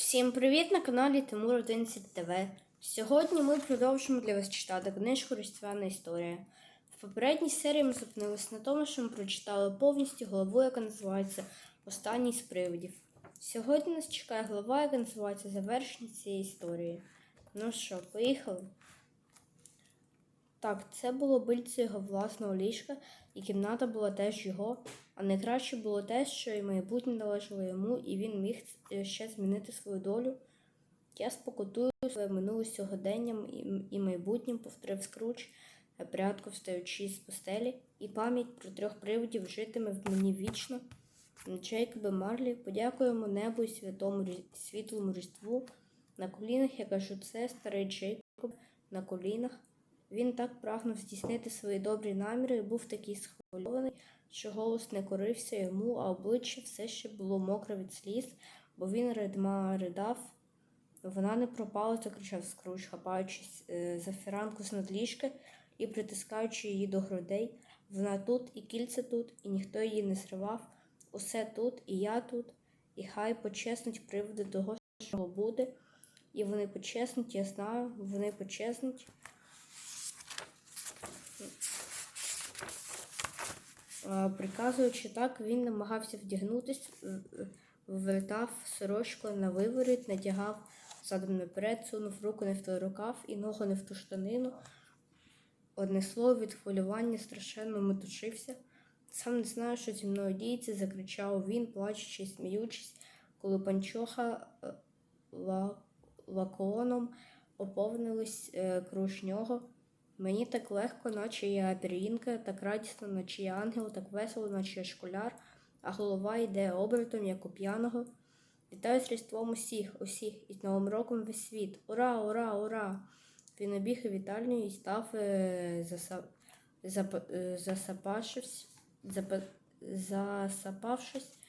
Всім привіт на каналі Тимур 11 ТВ. Сьогодні ми продовжимо для вас читати книжку Різдвяна історія. В попередній серії ми зупинилися на тому, що ми прочитали повністю главу, яка називається Останній з привидів. Сьогодні нас чекає глава, яка називається Завершення цієї історії. Ну що, поїхали? Так, це було бильце його власного ліжка, і кімната була теж його. А найкраще було те, що і майбутнє належало йому, і він міг е, ще змінити свою долю. Я спокутую своє минуле сьогоденням і, майбутнім, повторив Скруч, прядко встаючи з постелі, і пам'ять про трьох привидів житиме в мені вічно. Джейкобе Марлі, подякуємо небу і святому світлому різдву. На колінах я кажу це, старий Джейкоб, на колінах. Він так прагнув здійснити свої добрі наміри і був такий схвильований, що голос не корився йому, а обличчя все ще було мокре від сліз, бо він ридма ридав. Вона не пропала, закричав Скруч, хапаючись е, за фіранку з надліжки і притискаючи її до грудей. Вона тут, і кільце тут, і ніхто її не зривав. Усе тут, і я тут, і хай почеснуть приводи того, що буде. І вони почеснуть, я знаю, вони почеснуть. Приказуючи так, він намагався вдягнутись, в- в- сорочку на виворіт, натягав задом наперед, сунув руку не в той рукав і ногу не в ту штанину. Одне слово від хвилювання страшенно метушився. Сам не знаю, що зі мною діється, закричав він, плачучи сміючись, коли панчоха е, ла- лаконом оповнились е, круж нього. Мені так легко, наче я пір'їнка, так радісно, наче я ангел, так весело, наче я школяр, а голова йде обертом, як у п'яного. Вітаю з Різдвом усіх, усіх, і з Новим роком весь світ. Ура, ура, ура! Він обіг у вітальню і став е, заса, зап, е, засапавшись, запа, засапавшись.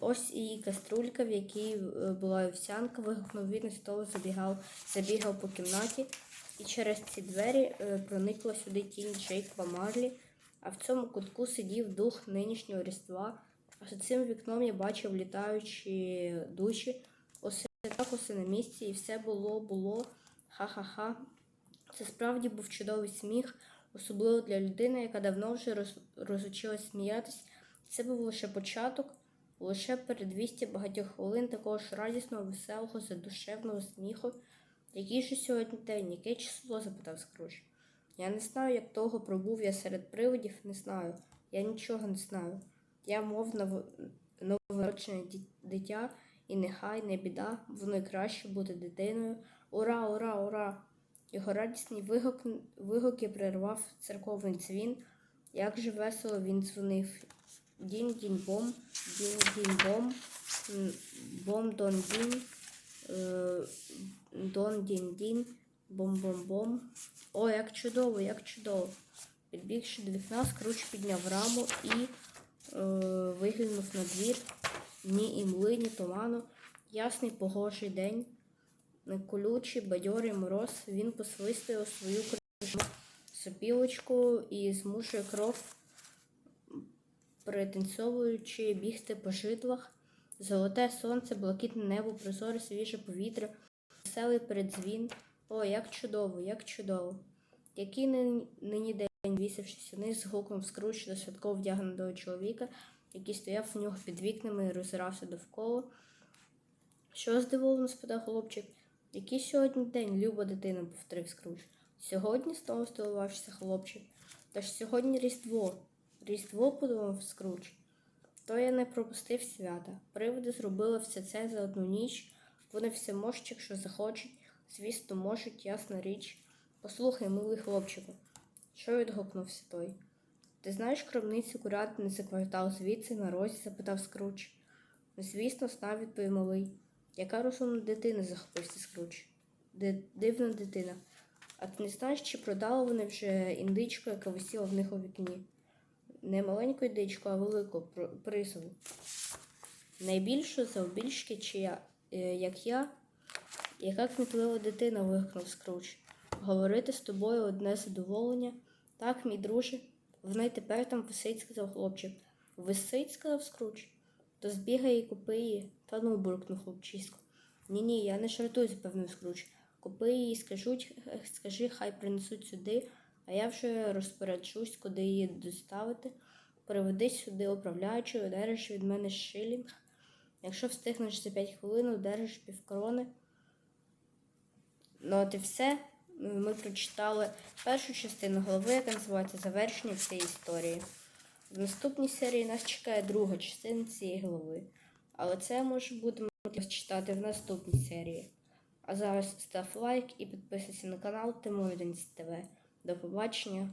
Ось і каструлька, в якій е, була овсянка, вигукнув він і того забігав, забігав по кімнаті. І через ці двері е, проникла сюди тінь Джейкова Марлі, а в цьому кутку сидів дух нинішнього Різдва. А за цим вікном я бачив літаючі душі. Усе так усе на місці, і все було, було. Ха-ха-ха. Це справді був чудовий сміх, особливо для людини, яка давно вже роз, розучилась сміятись. Це був лише початок, лише передвісті багатьох хвилин такого ж радісного, веселого, задушевного сміху. Який же сьогодні день, яке число? запитав Скруч. Я не знаю, як довго пробув я серед привидів, не знаю. Я нічого не знаю. Я мов нов- новонароджене дитя, і нехай не біда, воно й краще бути дитиною. Ура, ура, ура! Його радісний вигук, вигуки перервав церковний дзвін. Як же весело він дзвонив. Дінь дінь бом, дінь дінь бом, бом дон дінь, е, дон дінь дінь, бом бом бом. О, як чудово, як чудово. Підбігши до вікна, скруч підняв раму і е, виглянув на двір. Ні імли, ні туману. Ясний погожий день. Колючий, бадьорий мороз, він посвистує свою крижну сопілочку і змушує кров, пританцьовуючи бігти по житлах. Золоте сонце, блакитне небо, прозоре свіже повітря, веселий передзвін. О, як чудово, як чудово. Який нині, день, вісившись униз, згукнув скруч до святково вдягненого чоловіка, який стояв у нього під вікнами і роззирався довкола. Що здивовано спитав хлопчик. Який сьогодні день, люба дитина, повторив Скруч. Сьогодні знову здивувався хлопчик. Та ж сьогодні Різдво. Різдво, подумав Скруч. То я не пропустив свята. Привиди зробили все це за одну ніч. Вони все можуть, якщо захочуть. Звісно, можуть, ясна річ. Послухай, милий хлопчику. Що відгукнувся той? Ти знаєш крамницю курятини за квартал звідси на розі? запитав Скруч. Звісно, знав, відповів малий. Яка розумна дитина, захопився Скруч. Ди- дивна дитина. А ти не знаєш, чи продали вони вже індичку, яка висіла в них у вікні? Не маленьку індичку, а велику присову. Найбільшу завбільшки, чи я, е, як я, яка кмітлива дитина, вигукнув Скруч. Говорити з тобою одне задоволення. Так, мій друже, вона й тепер там висить, сказав хлопчик. Висить, сказав Скруч. То збігай і купи її. Та ну, буркнув хлопчисько. Ні, ні, я не жартую, запевнив Скруч. Купи її, скажуть, е, скажи, хай принесуть сюди, а я вже розпоряджусь, куди її доставити. Приведи сюди управляючу, одержиш від мене шилінг. Якщо встигнеш за 5 хвилин, одержиш півкрони. Ну, от і все. Ми прочитали першу частину голови, яка називається Завершення цієї історії. В наступній серії нас чекає друга частина цієї голови. Але це може бути читати в наступній серії. А зараз став лайк і підписуйся на канал Тимурденс ТВ. До побачення!